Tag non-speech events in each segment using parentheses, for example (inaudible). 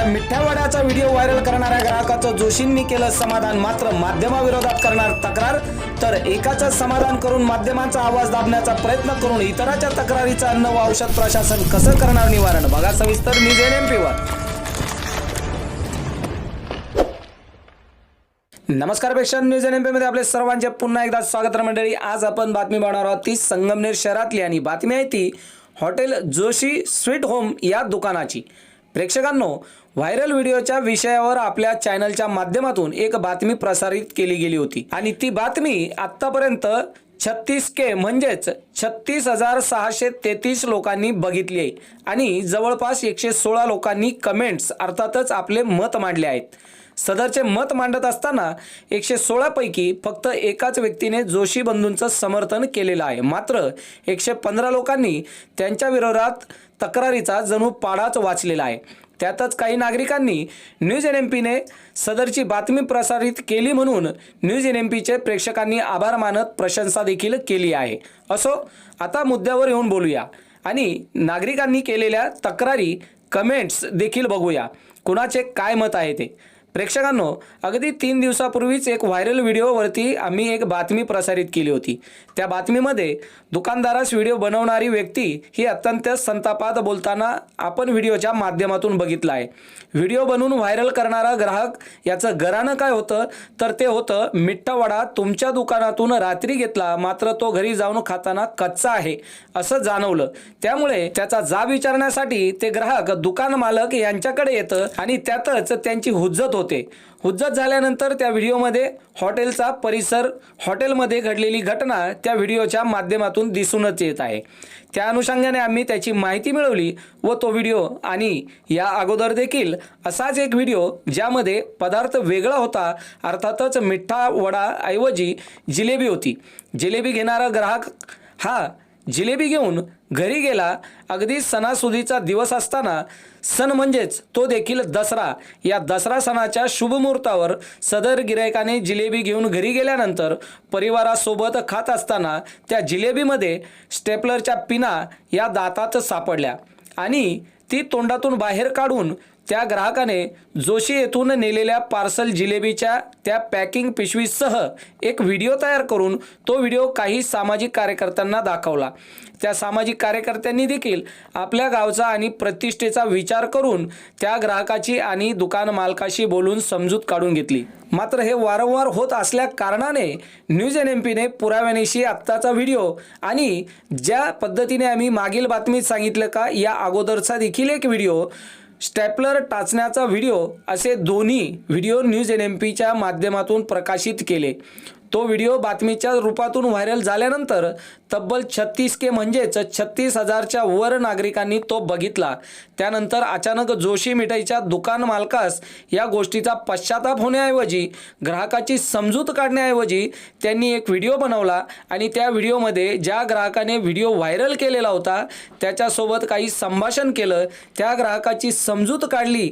त्या मिठ्या वड्याचा video viral करणाऱ्या ग्राहकाचं जोशींनी केलं समाधान मात्र माध्यमाविरोधात करणार तक्रार? तर एकाचं समाधान करून माध्यमांचा आवाज दाबण्याचा प्रयत्न करून इतराच्या तक्रारीचं अन्न व औषध प्रशासन कसं करणार निवारण? बघा सविस्तर न्यूज एन एम पीवर नमस्कारपेक्षा न्यूज एनमध्ये आपले सर्वांचे पुन्हा एकदा स्वागत मंडळी. आज आपण बातमी पाहणार आहोत ती संगमनेर शहरातली आणि बातमी आहे ती हॉटेल जोशी स्वीट होम या दुकानाची. प्रेक्षकांनो व्हायरल व्हिडिओच्या विषयावर आपल्या चॅनलच्या माध्यमातून एक बातमी प्रसारित केली गेली होती. आणि ती बातमी आतापर्यंत छत्तीस के म्हणजेच छत्तीस हजार सहाशे तेहतीस लोकांनी बघितली आहे. आणि जवळपास एकशे सोळा लोकांनी कमेंट्स अर्थातच आपले मत मांडले आहेत. सदरचे मत मांडत असताना एकशे सोळापैकी फक्त एकाच व्यक्तीने जोशी बंधूंचं समर्थन केलेलं आहे. मात्र एकशे पंधरा लोकांनी त्यांच्या विरोधात तक्रारीचा जणू पाडाच वाचलेला आहे. त्यातच काही नागरिकांनी न्यूज एन एम पीने सदरची बातमी प्रसारित केली म्हणून न्यूज एन एम पीचे प्रेक्षकांनी आभार मानत प्रशंसा देखील केली आहे. असो आता मुद्द्यावर येऊन बोलूया. आणि नागरिकांनी केलेल्या तक्रारी कमेंट्स देखील बघूया. कुणाचे काय मत आहे ते? प्रेक्षकांनो अगदी तीन दिवसापूर्वीच एक व्हायरल व्हिडिओवरती आम्ही एक बातमी प्रसारित केली होती. त्या बातमीमध्ये दुकानदारास व्हिडिओ बनवणारी व्यक्ती ही अत्यंत संतापात बोलताना आपण व्हिडिओच्या माध्यमातून बघितला आहे. व्हिडिओ बनवून व्हायरल करणारा ग्राहक याचं घराणं काय होतं? तर ते होतं मिठ्ठा वडा तुमच्या दुकानातून रात्री घेतला मात्र तो घरी जाऊन खाताना कच्चा आहे असं जाणवलं. त्यामुळे त्याचा जाब विचारण्यासाठी ते ग्राहक दुकान मालक यांच्याकडे येतं आणि त्यातच त्यांची हुज्जत होते. हुज्जत झाल्यानंतर त्या व्हिडिओमध्ये हॉटेलचा परिसर हॉटेलमध्ये घडलेली घटना त्या व्हिडिओच्या माध्यमातून दिसूनच येत आहे. त्या अनुषंगाने आम्ही त्याची माहिती मिळवली व तो व्हिडिओ आणि या अगोदर देखील असाच एक व्हिडिओ ज्यामध्ये पदार्थ वेगळा होता अर्थातच मिठ्ठा वडा ऐवजी जिलेबी होती. जिलेबी घेणारा ग्राहक हा जिलेबी घेऊन घरी गेला. अगदी सणासुदीचा दिवस असताना सण म्हणजेच तो देखील दसरा. या दसरा सणाच्या शुभमुहूर्तावर सदर गिरायकाने जिलेबी घेऊन घरी गेल्यानंतर परिवारासोबत खात असताना त्या जिलेबीमध्ये स्टेपलरच्या पिना या दातात सापडल्या आणि ती तोंडातून बाहेर काढून त्या ग्राहकाने जोशी येथून नेलेल्या पार्सल जिलेबीच्या त्या पॅकिंग पिशवीसह एक व्हिडिओ तयार करून तो व्हिडिओ काही सामाजिक कार्यकर्त्यांना दाखवला. त्या सामाजिक कार्यकर्त्यांनी देखील आपल्या गावचा आणि प्रतिष्ठेचा विचार करून त्या ग्राहकाची आणि दुकान मालकाशी बोलून समजूत काढून घेतली. मात्र हे वारंवार होत असल्या कारणाने न्यूज एन एम पीने पुराव्यानिशी आत्ताचा व्हिडिओ आणि ज्या पद्धतीने आम्ही मागील बातमीत सांगितलं का या अगोदरचा देखील एक व्हिडिओ स्टॅपलर टाचण्याचा व्हिडिओ असे दोन्ही व्हिडिओ न्यूज एन एम पीच्या माध्यमातून प्रकाशित केले. तो व्हिडिओ बातमीच्या रूपातून व्हायरल झाल्यानंतर तब्बल छत्तीस के म्हणजेच छत्तीस हजारच्या वर नागरिकांनी तो बघितला. त्यानंतर अचानक जोशी मिठाईच्या दुकान मालकास या गोष्टीचा पश्चाताप होण्याऐवजी ग्राहकाची समजूत काढण्याऐवजी त्यांनी एक व्हिडिओ बनवला आणि त्या व्हिडिओमध्ये ज्या ग्राहकाने व्हिडिओ व्हायरल केलेला होता त्याच्यासोबत काही संभाषण केलं. त्या ग्राहकाची समजूत काढली.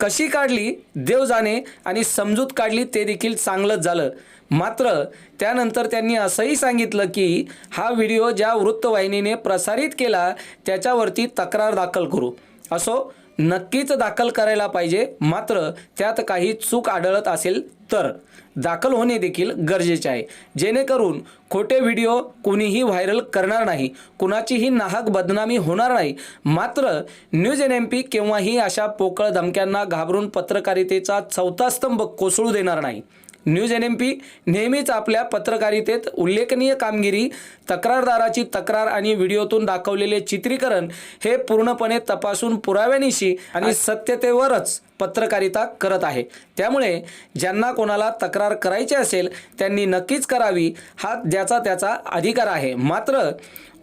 कशी काढली? देव जाणे आणि समजूत काढली ते देखील चांगलंच झालं. मात्र त्यानंतर त्यांनी असंही सांगितलं की हा व्हिडिओ ज्या वृत्तवाहिनीने प्रसारित केला त्याच्यावरती तक्रार दाखल करू. असो नक्कीच दाखल करायला पाहिजे मात्र त्यात काही चूक आढळत असेल तर. दाखल होणे देखील गरजेचे आहे. जेणेकरून खोटे व्हिडिओ कुणीही व्हायरल करणार नाही कुणाचीही नाहक बदनामी होणार नाही. मात्र न्यूज एन एम पी केव्हाही अशा पोकळ धमक्यांना घाबरून पत्रकारितेचा चौथा स्तंभ कोसळू देणार नाही. न्यूज एन एम पी नेहमीच आपल्या पत्रकारितेत उल्लेखनीय कामगिरी तक्रारदाराची तक्रार आणि व्हिडिओतून दाखवलेले चित्रीकरण हे पूर्णपणे तपासून पुराव्यानिशी आणि सत्यतेवरच पत्रकारिता करत आहे. त्यामुळे ज्यांना कोणाला तक्रार करायची असेल त्यांनी नक्कीच करावी. हा ज्याचा त्याचा अधिकार आहे. मात्र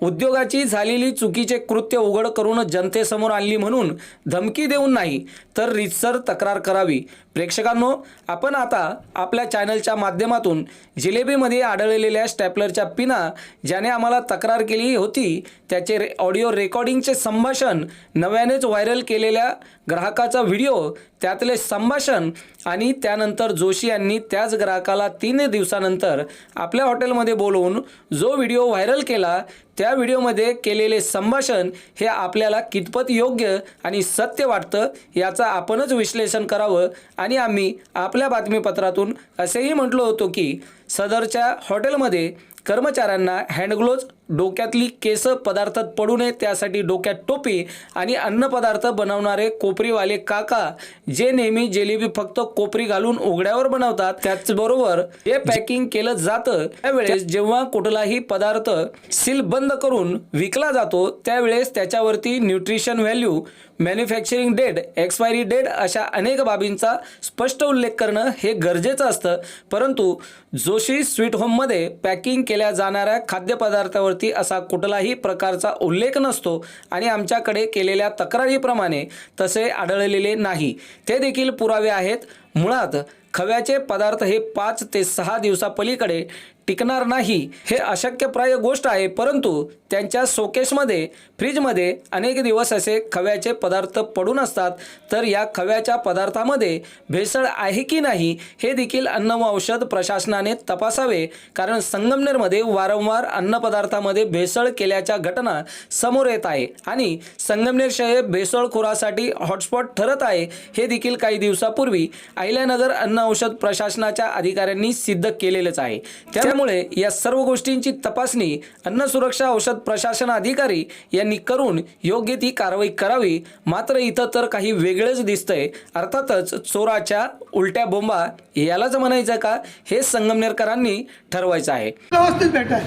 उद्योगाची झालेली चुकीचे कृत्य उघड करून जनतेसमोर आणली म्हणून धमकी देऊन नाही तर रितसर तक्रार करावी. प्रेक्षकांनो आपण आता आपल्या चॅनलच्या माध्यमातून जिलेबीमध्ये आढळलेल्या स्टॅपलरच्या पिना ज्याने आम्हाला तक्रार केली होती त्याचे रे ऑडिओ रेकॉर्डिंगचे संभाषण नव्यानेच व्हायरल केलेल्या ग्राहकाचा व्हिडिओ त्यातले संभाषण आणि त्यानंतर जोशी यांनी त्याच ग्राहकाला तीन दिवसानंतर आपल्या हॉटेलमध्ये बोलवून जो व्हिडिओ व्हायरल केला त्या व्हिडिओमध्ये केलेले संभाषण हे आपल्याला कितपत योग्य आणि सत्य वाटतं याचा आपणच विश्लेषण करावं आणि आम्ही आपल्या बातमीपत्रातून असेही म्हटलो होतो की सदरच्या हॉटेलमध्ये कर्मचाऱ्यांना हँडग्लोव्ज डोक्यातली केस पदार्थात पडू नये त्यासाठी डोक्यात टोपी आणि अन्नपदार्थ बनवणारे कोपरीवाले काका जे नेहमी जिलेबी फक्त कोपरी घालून उघड्यावर बनवतात त्याचबरोबर जे पॅकिंग केलं जातं. त्यावेळेस जेव्हा कुठलाही पदार्थ सील बंद करून विकला जातो त्यावेळेस त्याच्यावरती nutrition value manufacturing date expiry date अशा अनेक बाबींचा स्पष्ट उल्लेख करणं हे गरजेचं असतं. परंतु जो जोशी स्वीट होममध्ये पॅकिंग केल्या जाणाऱ्या खाद्यपदार्थावरती असा कुठलाही प्रकारचा उल्लेख नसतो आणि आमच्याकडे केलेल्या तक्रारीप्रमाणे तसे आढळलेले नाही. ते देखील पुरावे आहेत. मुळात खव्याचे पदार्थ हे पाच ते सहा दिवसापलीकडे टिकणार नाही हे अशक्यप्राय गोष्ट आहे परंतु त्यांच्या सोकेशमध्ये फ्रीजमध्ये अनेक दिवस असे खव्याचे पदार्थ पडून असतात. तर या खव्याच्या पदार्थामध्ये भेसळ आहे की नाही हे देखील अन्न व औषध प्रशासनाने तपासावे. कारण संगमनेरमध्ये वारंवार अन्नपदार्थामध्ये भेसळ केल्याच्या घटना समोर येत आहे आणि संगमनेर शहर भेसळखोरासाठी हॉटस्पॉट ठरत आहे. हे देखील काही दिवसापूर्वी अहिल्यानगर अन्न औषध प्रशासनाच्या अधिकाऱ्यांनी सिद्ध केलेलेच आहे. त्यामुळे या सर्व गोष्टींची तपासणी अन्न सुरक्षा औषध प्रशासन अधिकारी यांनी करून योग्य ती कारवाई करावी. मात्र इथं तर काही वेगळंच दिसतंय. अर्थातच चोराच्या उलट्या बोंबा यालाच म्हणायचं का? हे संगमनेरकरांनी ठरवायचं आहे. व्यवस्थित भेटाय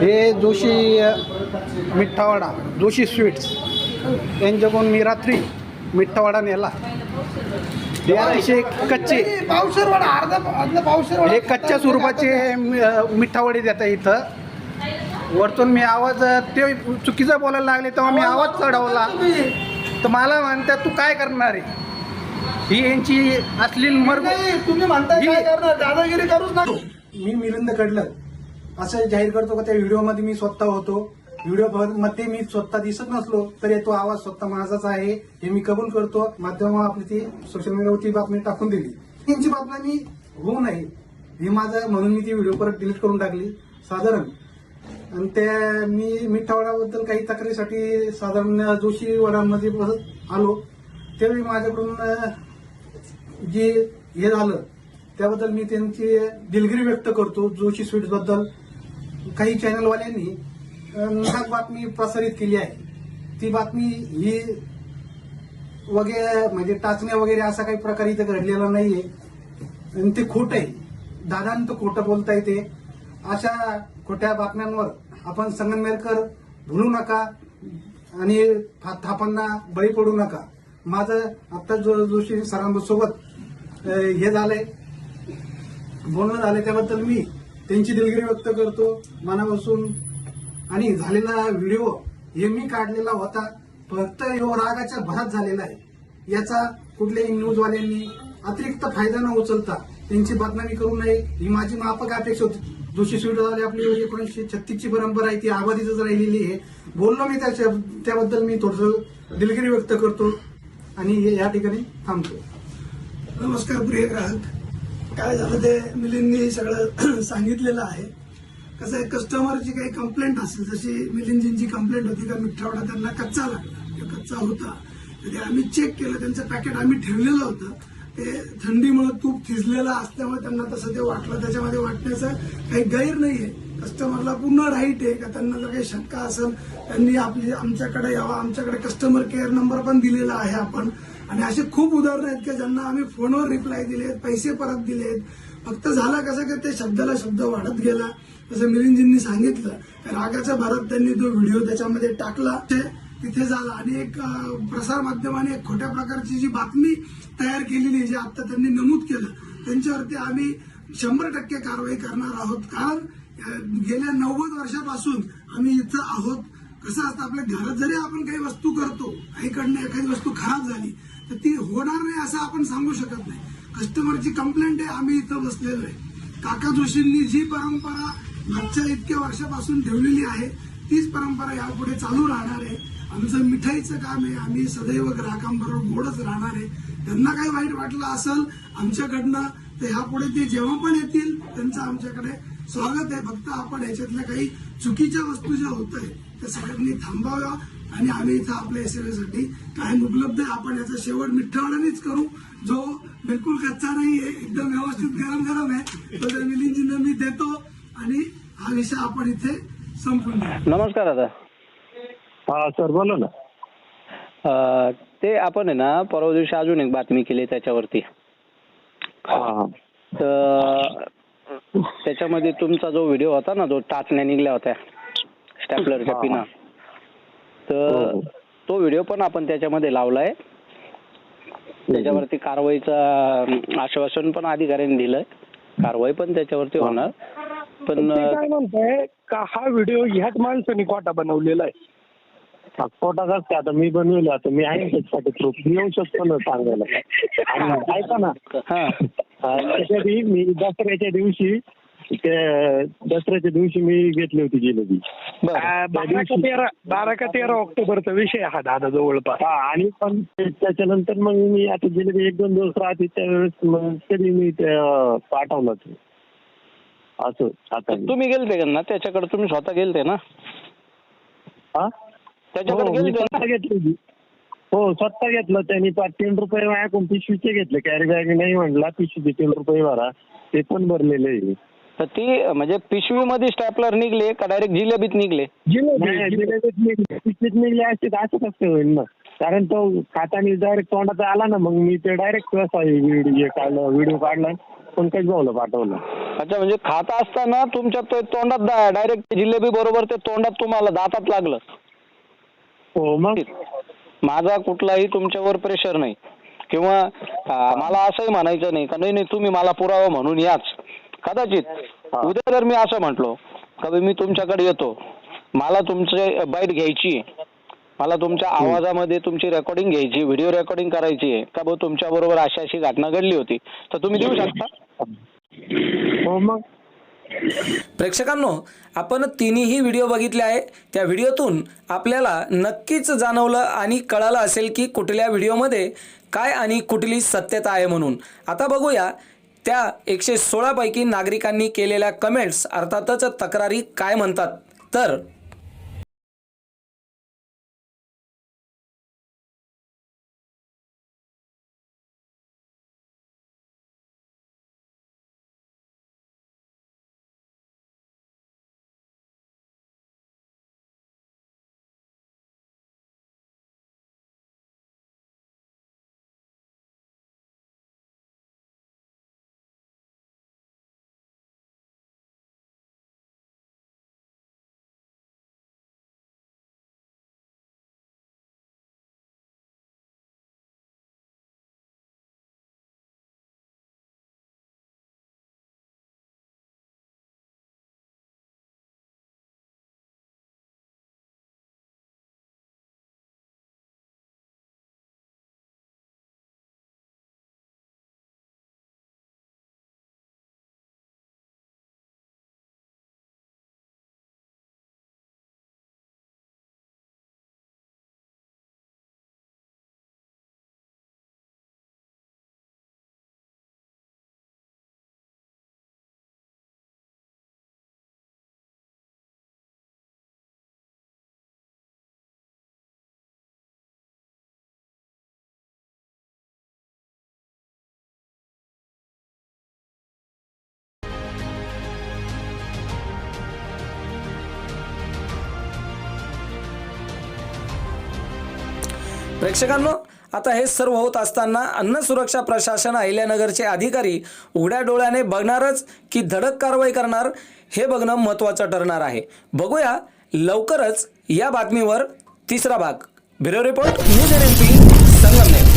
हे जोशी मिठ्ठावाडा जोशी स्वीट्स. यांच्याकडून मी रात्री मिठ्ठावाडा नेला. असे कच्चे. पावशेर वडा अर्धा अर्धा पावशेर वडा. हे कच्च्या स्वरूपाचे मि- अ, मिठ्ठावडे देतात इथं. वरतून मी आवाज ते चुकीचं बोलायला लागले तेव्हा मी आवाज चढवला. तर मला म्हणतात तू काय करणार आहे? ही यांची अश्लील मर्ग तुम्ही करणार? दादागिरी करूच नका मी मिलिंद कडलं असं जाहीर करतो का त्या व्हिडिओमध्ये मी स्वतः होतो? व्हिडिओमध्ये मी स्वतः दिसत नसलो तरी तो आवाज स्वतः माझाच आहे हे मी कबूल करतो. माध्यमावर आपली ती सोशल मीडियावरती बातमी टाकून दिली. त्यांची बातमी मी होऊ नये हे माझं म्हणून मी ती व्हिडिओ परत डिलीट करून टाकली. साधारण. आणि त्या मी मिठावड्याबद्दल काही तक्रारीसाठी साधारण जोशी वडांमध्ये परत आलो. त्यावेळी माझ्याकडून जे हे झालं त्याबद्दल मी त्यांची दिलगिरी व्यक्त करतो जोशी स्वीट्सबद्दल. काही चॅनलवाल्यांनी अं, बातमी प्रसारित केली आहे. ती बातमी ही वगैरे म्हणजे टाचण्या वगैरे असा काही प्रकार इथं घडलेला नाहीये. आणि ते खोट आहे. दादांत खोटं बोलता येते अशा खोट्या बातम्यांवर आपण संगमनेरकर भुलू नका आणि थापांना बळी पडू नका. माझं आत्ता जो जोशी सरांसोबत हे झालंय. बोलणं झालंय त्याबद्दल मी त्यांची दिलगिरी व्यक्त करतो. मनापासून आणि झालेला व्हिडिओ हे मी काढलेला होता. फक्त यो रागाच्या भरात झालेला आहे. याचा कुठल्याही न्यूजवाल्यांनी अतिरिक्त फायदा न उचलता त्यांची बदनामी करू नये. ही माझी माफक अपेक्षा होती. जोशी सुविधा झाली आपली एकोणीसशे छत्तीसची परंपरा आहे ती आबादीतच राहिलेली आहे. बोललो मी त्याच्या त्याबद्दल मी थोडस दिलगिरी व्यक्त करतो आणि या ठिकाणी थांबतो. नमस्कार प्रिय ग्राहक. काय झालं ते मिलिंदनी सगळं (clears throat) सांगितलेलं आहे. कसं आहे कस्टमरची काही कंप्लेंट असेल जशी मिलिंदजींची कंप्लेंट होती का मिठावडा त्यांना कच्चा लागला. कच्चा होता. तर ते आम्ही चेक केलं त्यांचं पॅकेट आम्ही ठेवलेलं होतं. ते थंडीमुळे तूप थिजलेलं असल्यामुळे त्यांना तसं ते वाटलं त्याच्यामध्ये वाटण्याचं काही गैर नाही आहे कस्टमरला पूर्ण राईट आहे का त्यांना जर काही शंका असेल त्यांनी आपली आमच्याकडे यावा आमच्याकडे कस्टमर केअर नंबर पण दिलेला आहे आपण. आणि असे खूप उदाहरणं आहेत की ज्यांना आम्ही फोनवर रिप्लाय दिलेत पैसे परत दिलेत. फक्त झालं कसं की ते शब्दाला शब्द वाढत गेला. जसं मिलिंदजींनी सांगितलं रागाच्या भारत त्यांनी तो व्हिडिओ त्याच्यामध्ये टाकला ते तिथे झाला. आणि एक प्रसार माध्यमाने एक खोट्या प्रकारची जी बातमी तयार केलेली जे जी आता त्यांनी नमूद केलं त्यांच्यावरती आम्ही शंभर टक्के कारवाई करणार आहोत. कारण गेल्या नव्वद वर्षापासून आम्ही इथं आहोत. कसं असतं आपल्या घरात जरी आपण काही वस्तू करतो आईकडनं एखादी वस्तू खराब झाली तर ती होणार नाही असं आपण सांगू शकत नाही. कस्टमरची कंप्लेंट आहे आम्ही इथं बसलेलो आहे. काका जोशींनी जी परंपरा मागच्या इतक्या वर्षापासून ठेवलेली आहे. तीच परंपरा यापुढे चालू राहणार आहे. आमचं मिठाईचं काम आहे. आम्ही सदैव ग्राहकांबरोबर गोडच राहणार आहे. त्यांना काही वाईट वाटलं असेल आमच्याकडनं तर ह्यापुढे ते जेव्हा पण येतील त्यांचा आमच्याकडे स्वागत आहे. फक्त आपण याच्यातल्या काही चुकीच्या वस्तू ज्या होत आहेत त्या सगळ्यांनी थांबाव्या आणि आम्ही इथं आपल्या सेवेसाठी कायम उपलब्ध आहे. आपण याचा शेवट मिठ्ठावडानेच करू. जो बिलकुल कच्चा नाही आहे एकदम व्यवस्थित गरम गरम आहे. तो त्या मिलिंदजींना मी देतो आणि हा विषय आपण इथे संपून देऊ. नमस्कार दादा. हा सर बोला ना. अ, ते आपण आहे ना परवा दिवशी अजून एक बातमी केली त्याच्यावरती. हा हा. तर त्याच्यामध्ये तुमचा जो व्हिडिओ होता ना जो टाचण्या निघल्या होत्या स्टॅपलरच्या हा. पिना. तर हो. तो व्हिडिओ पण आपण त्याच्यामध्ये लावलाय. त्याच्यावरती कारवाईचं आश्वासन पण अधिकाऱ्यांनी दिलंय. कारवाई पण त्याच्यावरती होणार. पण ते काय म्हणताय का हा व्हिडिओ ह्याच माणसाने कोटा बनवलेला आहे? हा, पोटात असते आता मी बनवलं आता मी आहे त्याच्यासाठी प्रूफ मी येऊ शकतो ना सांगायला. आणि ऐका ना. हा. त्याच्याआधी मी दसऱ्याच्या दिवशी ते दसऱ्याच्या दिवशी मी घेतली होती जिलेबी. बर. आ, बारा का तेरा बारा का तेरा ऑक्टोबरचा विषय हा दादा जवळपास हा आणि पण ते- त्याच्यानंतर मग मी आता जिलेबी एक दोन दिवस राहते त्यावेळेस मग तरी मी ते अं, पाठवलं ते असं आता तुम्ही गेलते का ना? त्याच्याकडे तुम्ही स्वतः गेलते ना? हा? त्याच्याकडे हो, मी गेलते ना? स्वतः घेतली होती. हो स्वतः घेतलं त्यांनी. पाच तीन रुपये माझ्याकडून पिशवीचे घेतले. कॅरी बॅग नाही म्हणला पिशवीचे तीन रुपये भरा. ते पण भरलेले आहे. तर ती म्हणजे पिशवीमध्ये स्टॅपलर निघले का डायरेक्ट जिलेबीत निघले? नाही, जिलेबीत निघले, पिशवीत निघले असते तर असं कसं होईल ना? कारण तो खातानी डायरेक्ट तोंडाचा आला ना मग मी ते डायरेक्ट कसा व्हिडिओ काढला व्हिडिओ काढला. पंकज भाऊला पाठवलं अच्छा म्हणजे खात असताना तुमच्या तो तोंडात डायरेक्ट जिलेबी बरोबर ते तोंडात तुम्हाला दातात लागलं. हो मग? माझा कुठलाही तुमच्यावर प्रेशर नाही. किंवा मला असंही म्हणायचं नाही का नाही नाही तुम्ही मला पुरावा म्हणून याच. कदाचित. उद्या जर मी असं म्हटलो का मी तुमच्याकडे येतो. मला तुमचे बाईट घ्यायची मला तुमच्या आवाजामध्ये तुमची रेकॉर्डिंग घ्यायची व्हिडिओ रेकॉर्डिंग करायची आहे. का भाऊ तुमच्या बरोबर अशी अशी घटना घडली होती. तर तुम्ही देऊ शकता? हो मग? प्रेक्षकांनो आपण तिन्ही व्हिडिओ बघितले आहे. त्या व्हिडिओतून आपल्याला नक्कीच जाणवलं आणि कळालं असेल की कुठल्या व्हिडिओमध्ये काय आणि कुठली सत्यता आहे म्हणून. आता बघूया त्या एकशे सोळापैकी नागरिकांनी केलेल्या कमेंट्स अर्थातच तक्रारी काय म्हणतात? तर प्रेक्षकांनो आता हे सर्व होत असताना अन्न सुरक्षा प्रशासन अहिल्यानगरचे अधिकारी उघड्या डोळ्याने बघणारच की धडक कारवाई करणार हे बघणं महत्त्वाचं ठरणार आहे. बघूया लवकरच या बातमीवर तिसरा भाग. Bureau report news N Sangamner.